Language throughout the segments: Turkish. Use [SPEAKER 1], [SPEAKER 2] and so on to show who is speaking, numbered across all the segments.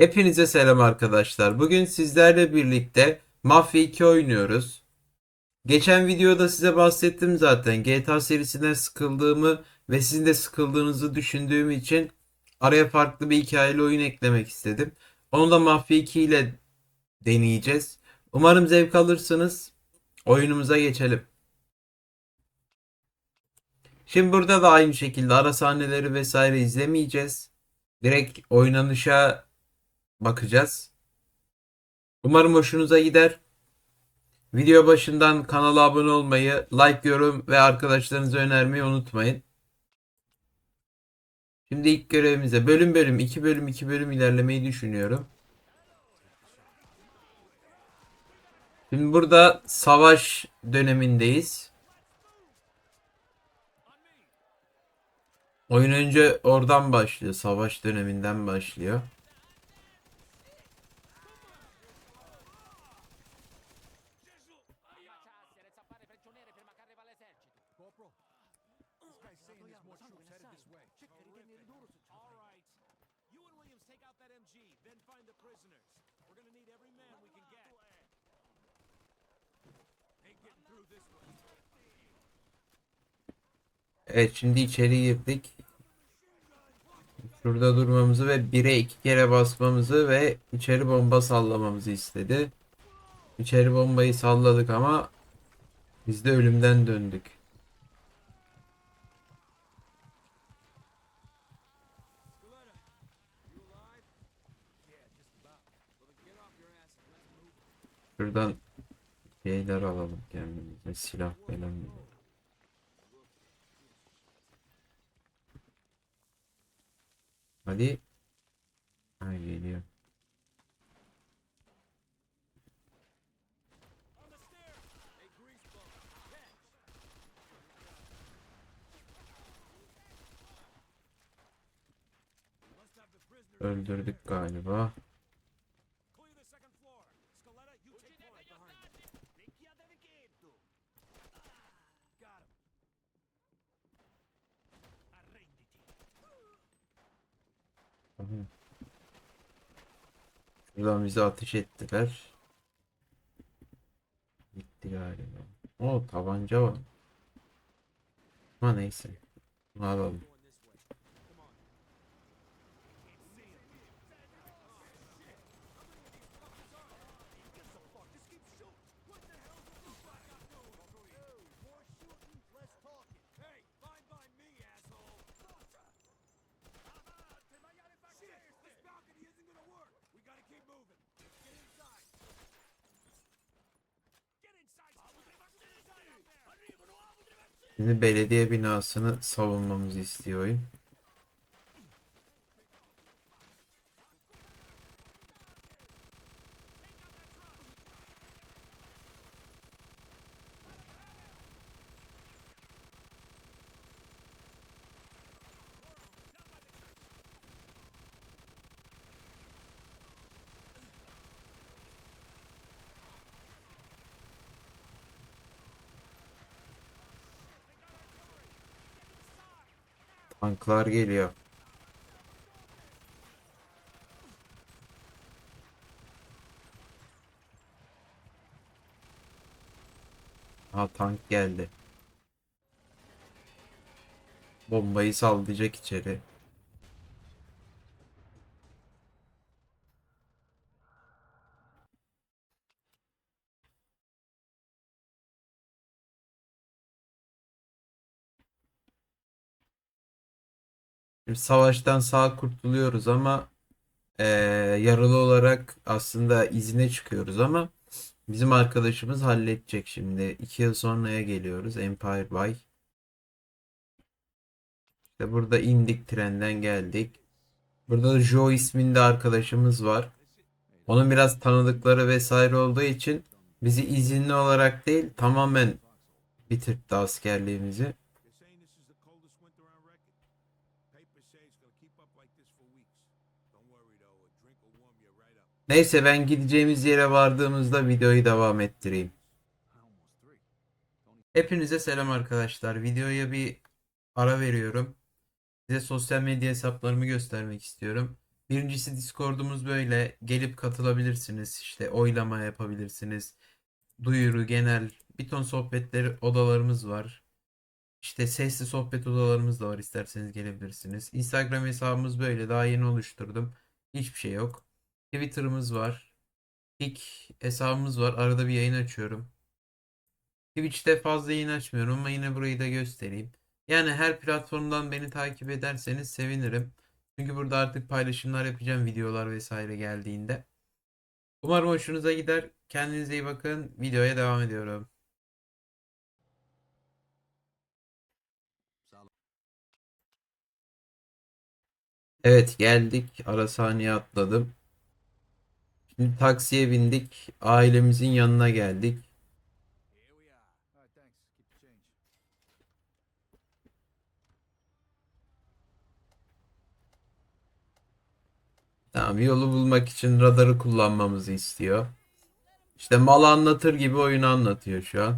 [SPEAKER 1] Hepinize selam arkadaşlar. Bugün sizlerle birlikte Mafya 2 oynuyoruz. Geçen videoda size bahsettim zaten. GTA serisinden sıkıldığımı ve sizin de sıkıldığınızı düşündüğüm için araya farklı bir hikayeli oyun eklemek istedim. Onu da Mafya 2 ile deneyeceğiz. Umarım zevk alırsınız. Oyunumuza geçelim. Şimdi burada da aynı şekilde ara sahneleri vesaire izlemeyeceğiz. Direkt oynanışa bakacağız. Umarım hoşunuza gider. Video başından kanala abone olmayı, like, yorum ve arkadaşlarınıza önermeyi unutmayın. Şimdi ilk görevimize bölüm bölüm 2 bölüm 2 bölüm ilerlemeyi düşünüyorum. Şimdi burada savaş dönemindeyiz. Oyun önce oradan başlıyor. Savaş döneminden başlıyor.
[SPEAKER 2] All right. You and Williams take out that MG, then find the prisoners. We're gonna need every man we can get. Ain't getting through this way.
[SPEAKER 1] Evet şimdi içeri girdik. Şurada durmamızı ve 1'e 2 kere basmamızı ve içeri bomba sallamamızı istedi. İçeri bombayı salladık ama biz de ölümden döndük. Şuradan şeyler alalım kendimize. Silah falan. Hadi. Ha geliyor. Öldürdük galiba. Şuradan bize ateş ettiler. Gitti galiba. O tabanca var. Ama neyse. Bunu alalım. Şimdi belediye binasını savunmamızı istiyor oyun. Tanklar geliyor. Ha tank geldi. Bombayı sallayacak içeri. Savaştan sağ kurtuluyoruz ama eee, yaralı olarak aslında izine çıkıyoruz ama bizim arkadaşımız halledecek şimdi. İki yıl sonraya geliyoruz. Empire Bay. İşte burada indik trenden geldik. Burada da Joe isminde arkadaşımız var. Onun biraz tanıdıkları vesaire olduğu için bizi izinli olarak değil tamamen bitirtti askerliğimizi. Neyse ben gideceğimiz yere vardığımızda videoyu devam ettireyim. Hepinize selam arkadaşlar. Videoya bir ara veriyorum. Size sosyal medya hesaplarımı göstermek istiyorum. Birincisi Discord'umuz böyle. Gelip katılabilirsiniz. İşte oylama yapabilirsiniz. Duyuru, genel bir ton sohbetleri odalarımız var. İşte sesli sohbet odalarımız da var. İsterseniz gelebilirsiniz. Instagram hesabımız böyle. Daha yeni oluşturdum. Hiçbir şey yok. Twitter'ımız var. Kick hesabımız var. Arada bir yayın açıyorum. Twitch'te fazla yayın açmıyorum ama yine burayı da göstereyim. Yani her platformdan beni takip ederseniz sevinirim. Çünkü burada artık paylaşımlar yapacağım videolar vesaire geldiğinde. Umarım hoşunuza gider. Kendinize iyi bakın. Videoya devam ediyorum. Evet geldik. Ara sahneye atladım. Şimdi taksiye bindik. Ailemizin yanına geldik. Tamam, yolu bulmak için radarı kullanmamızı istiyor. İşte mal anlatır gibi oyunu anlatıyor şu an.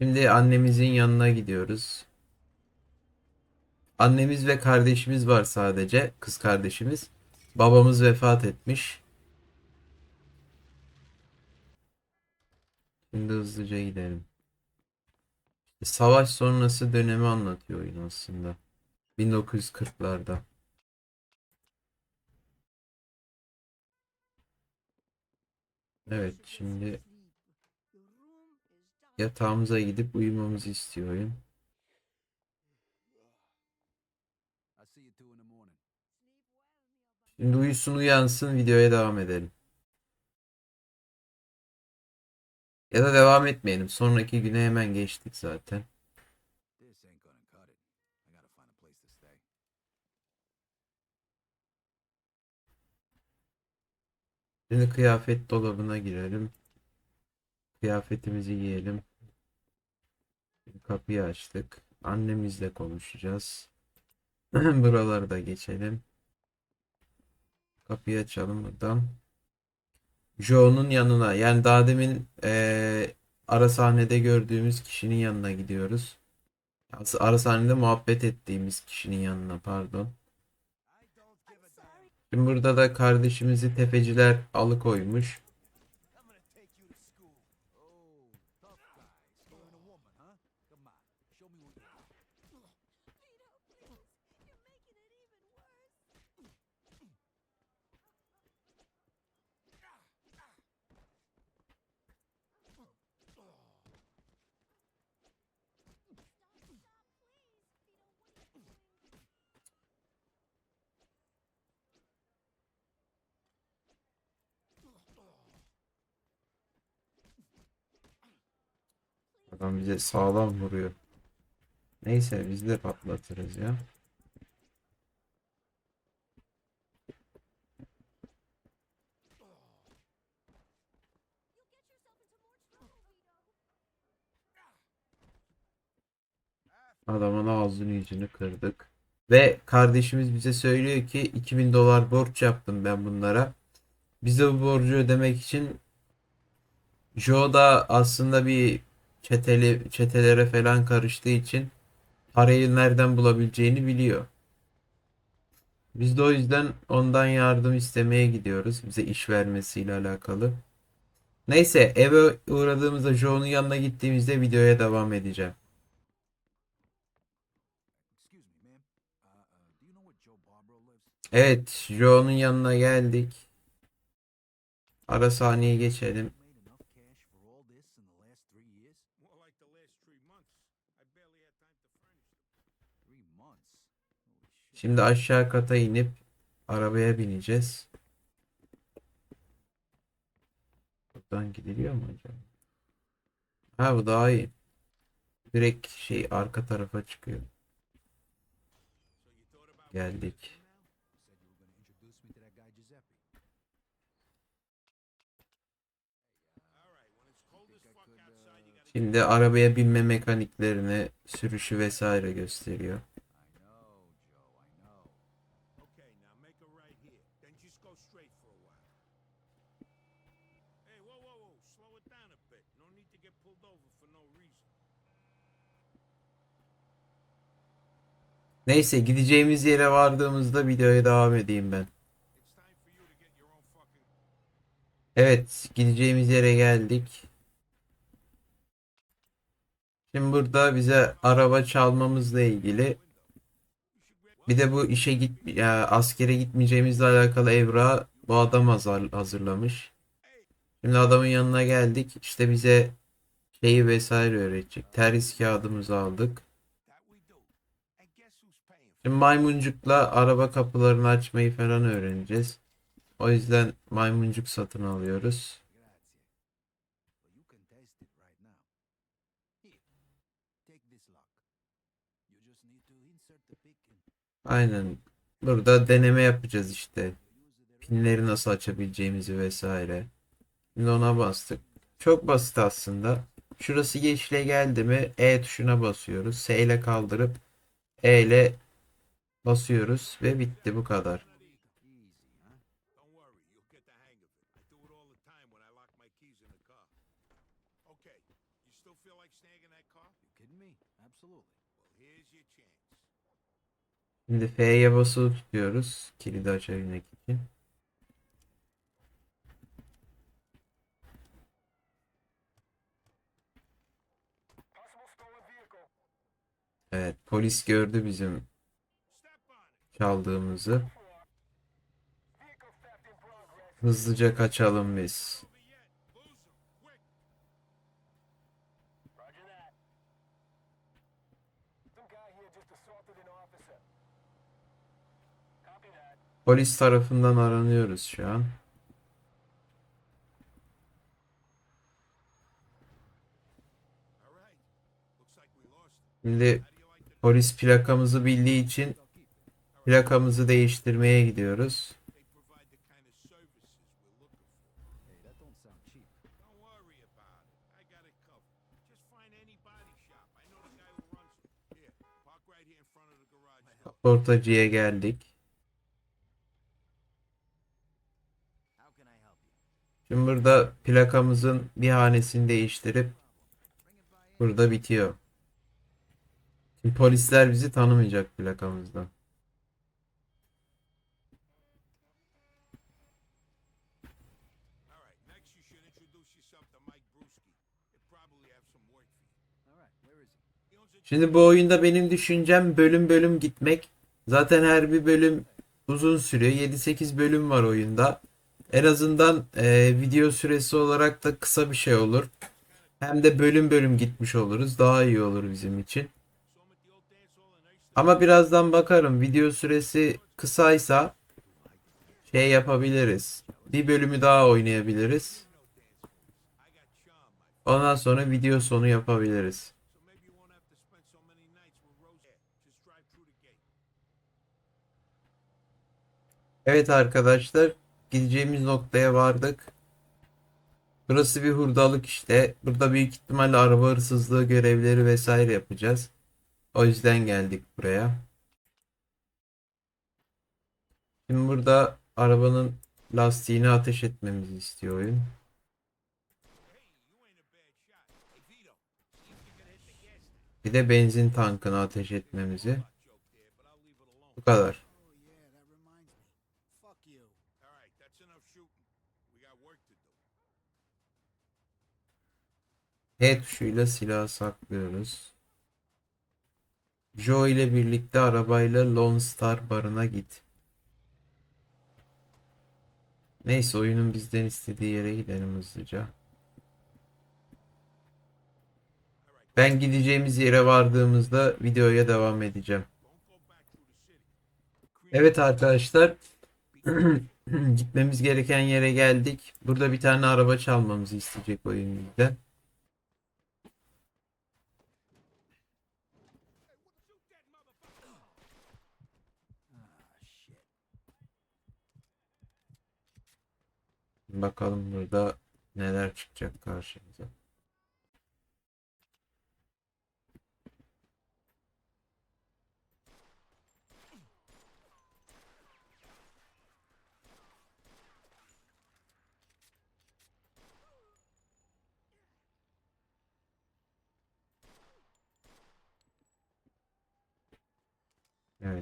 [SPEAKER 1] Şimdi annemizin yanına gidiyoruz. Annemiz ve kardeşimiz var sadece. Kız kardeşimiz. Babamız vefat etmiş. Şimdi hızlıca gidelim. Savaş sonrası dönemi anlatıyor oyun aslında. 1940'larda. Evet, şimdi yatağımıza gidip uyumamızı istiyor oyun. Şimdi uyusun uyansın videoya devam edelim. Ya da devam etmeyelim. Sonraki güne hemen geçtik zaten. Şimdi kıyafet dolabına girelim. Kıyafetimizi giyelim. Kapıyı açtık. Annemizle konuşacağız. Buraları da geçelim. Kapıyı açalım buradan. Joe'nun yanına yani daha demin eee, ara sahnede gördüğümüz kişinin yanına gidiyoruz. Ara sahnede muhabbet ettiğimiz kişinin yanına pardon. Şimdi burada da kardeşimizi tefeciler alıkoymuş. Adam bize sağlam vuruyor. Neyse biz de patlatırız ya. Adamın ağzını yüzünü kırdık. Ve kardeşimiz bize söylüyor ki 2000 dolar borç yaptım ben bunlara. Bize bu borcu ödemek için Joe da aslında bir çeteli çetelere falan karıştığı için parayı nereden bulabileceğini biliyor. Biz de o yüzden ondan yardım istemeye gidiyoruz. Bize iş vermesiyle alakalı. Neyse eve uğradığımızda Joe'nun yanına gittiğimizde videoya devam edeceğim. Evet, Joe'nun yanına geldik. Ara sahneyi geçelim. Şimdi aşağı kata inip arabaya bineceğiz. Buradan gidiliyor mu acaba? Ha bu daha iyi. Direkt şey arka tarafa çıkıyor. Geldik. Şimdi arabaya binme mekaniklerini, sürüşü vesaire gösteriyor. Neyse gideceğimiz yere vardığımızda videoya devam edeyim ben. Evet, gideceğimiz yere geldik. Şimdi burada bize araba çalmamızla ilgili bir de bu işe git ya askere gitmeyeceğimizle alakalı evrağı bu adam hazır, hazırlamış. Şimdi adamın yanına geldik. İşte bize şeyi vesaire öğretecek. Terhis kağıdımızı aldık. Şimdi maymuncukla araba kapılarını açmayı falan öğreneceğiz. O yüzden maymuncuk satın alıyoruz. Aynen. Burada deneme yapacağız işte. Pinleri nasıl açabileceğimizi vesaire. Şimdi ona bastık. Çok basit aslında. Şurası yeşile geldi mi E tuşuna basıyoruz. S ile kaldırıp E ile basıyoruz ve bitti bu kadar. Şimdi F'ye basılı tutuyoruz. Kilidi açabilmek için. Evet, polis gördü bizim. Çaldığımızı. Hızlıca kaçalım biz. Polis tarafından aranıyoruz şu an. Şimdi polis plakamızı bildiği için plakamızı değiştirmeye gidiyoruz. Portacıya geldik. Şimdi burada plakamızın bir hanesini değiştirip burada bitiyor. Şimdi polisler bizi tanımayacak plakamızdan. Şimdi bu oyunda benim düşüncem bölüm bölüm gitmek. Zaten her bir bölüm uzun sürüyor. 7-8 bölüm var oyunda. En azından e, video süresi olarak da kısa bir şey olur. Hem de bölüm bölüm gitmiş oluruz. Daha iyi olur bizim için. Ama birazdan bakarım. Video süresi kısaysa şey yapabiliriz. Bir bölümü daha oynayabiliriz. Ondan sonra video sonu yapabiliriz. Evet arkadaşlar, gideceğimiz noktaya vardık. Burası bir hurdalık işte. Burada büyük ihtimalle araba hırsızlığı görevleri vesaire yapacağız. O yüzden geldik buraya. Şimdi burada arabanın lastiğini ateş etmemizi istiyor oyun. Bir de benzin tankını ateş etmemizi. Bu kadar. H tuşuyla silah saklıyoruz. Joe ile birlikte arabayla Lone Star barına git. Neyse oyunun bizden istediği yere gidelim hızlıca. Ben gideceğimiz yere vardığımızda videoya devam edeceğim. Evet arkadaşlar gitmemiz gereken yere geldik. Burada bir tane araba çalmamızı isteyecek oyun bizden. Bakalım burada neler çıkacak karşımıza.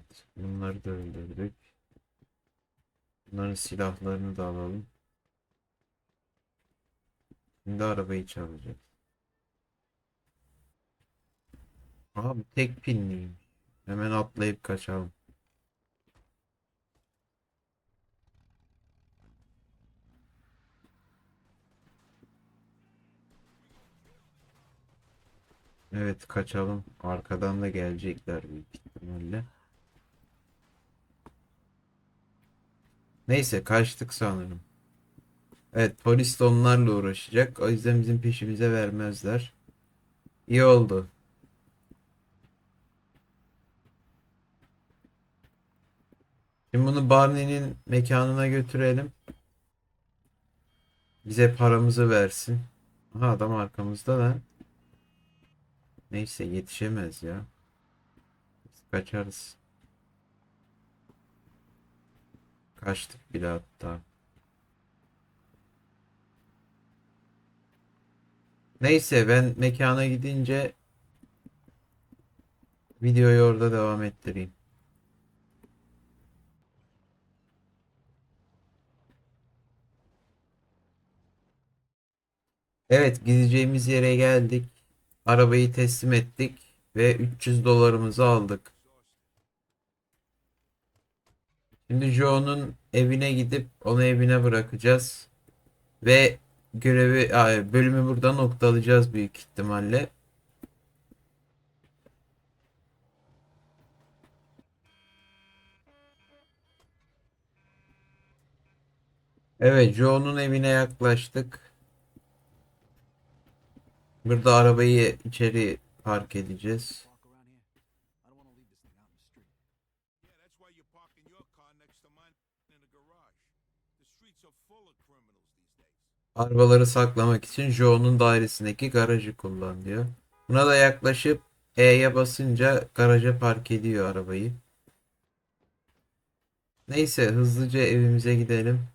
[SPEAKER 1] Evet. Bunları da öldürdük. Bunların silahlarını da alalım. Şimdi arabayı çalacağız. Abi tek pinliyim. Hemen atlayıp kaçalım. Evet kaçalım. Arkadan da gelecekler büyük ihtimalle. Neyse kaçtık sanırım. Evet polis de onlarla uğraşacak. O yüzden bizim peşimize vermezler. İyi oldu. Şimdi bunu Barney'nin mekanına götürelim. Bize paramızı versin. Aha adam arkamızda da. Neyse yetişemez ya. Biz kaçarız. Kaçtık bile hatta. Neyse ben mekana gidince videoyu orada devam ettireyim. Evet gideceğimiz yere geldik. Arabayı teslim ettik ve 300 dolarımızı aldık. Şimdi Joe'nun evine gidip onu evine bırakacağız. Ve görevi bölümü burada noktalayacağız büyük ihtimalle. Evet, Joe'nun evine yaklaştık. Burada arabayı içeri park edeceğiz. Arabaları saklamak için Joe'nun dairesindeki garajı kullan diyor. Buna da yaklaşıp E'ye basınca garaja park ediyor arabayı. Neyse hızlıca evimize gidelim.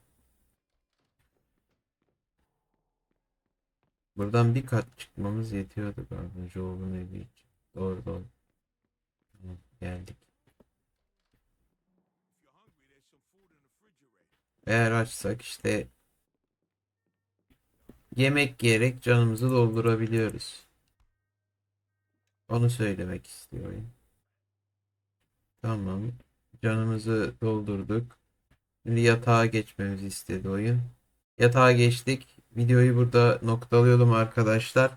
[SPEAKER 1] Buradan bir kat çıkmamız yetiyordu galiba Joe'nun evi için. Doğru doğru. Tamam, geldik. Eğer açsak işte yemek yiyerek canımızı doldurabiliyoruz. Onu söylemek istiyor oyun. Tamam. Canımızı doldurduk. Şimdi yatağa geçmemizi istedi oyun. Yatağa geçtik. Videoyu burada noktalayalım arkadaşlar.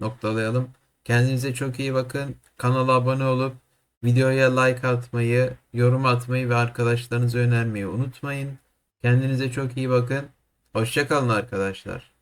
[SPEAKER 1] Noktalayalım. Kendinize çok iyi bakın. Kanala abone olup videoya like atmayı, yorum atmayı ve arkadaşlarınıza önermeyi unutmayın. Kendinize çok iyi bakın. Hoşça kalın arkadaşlar.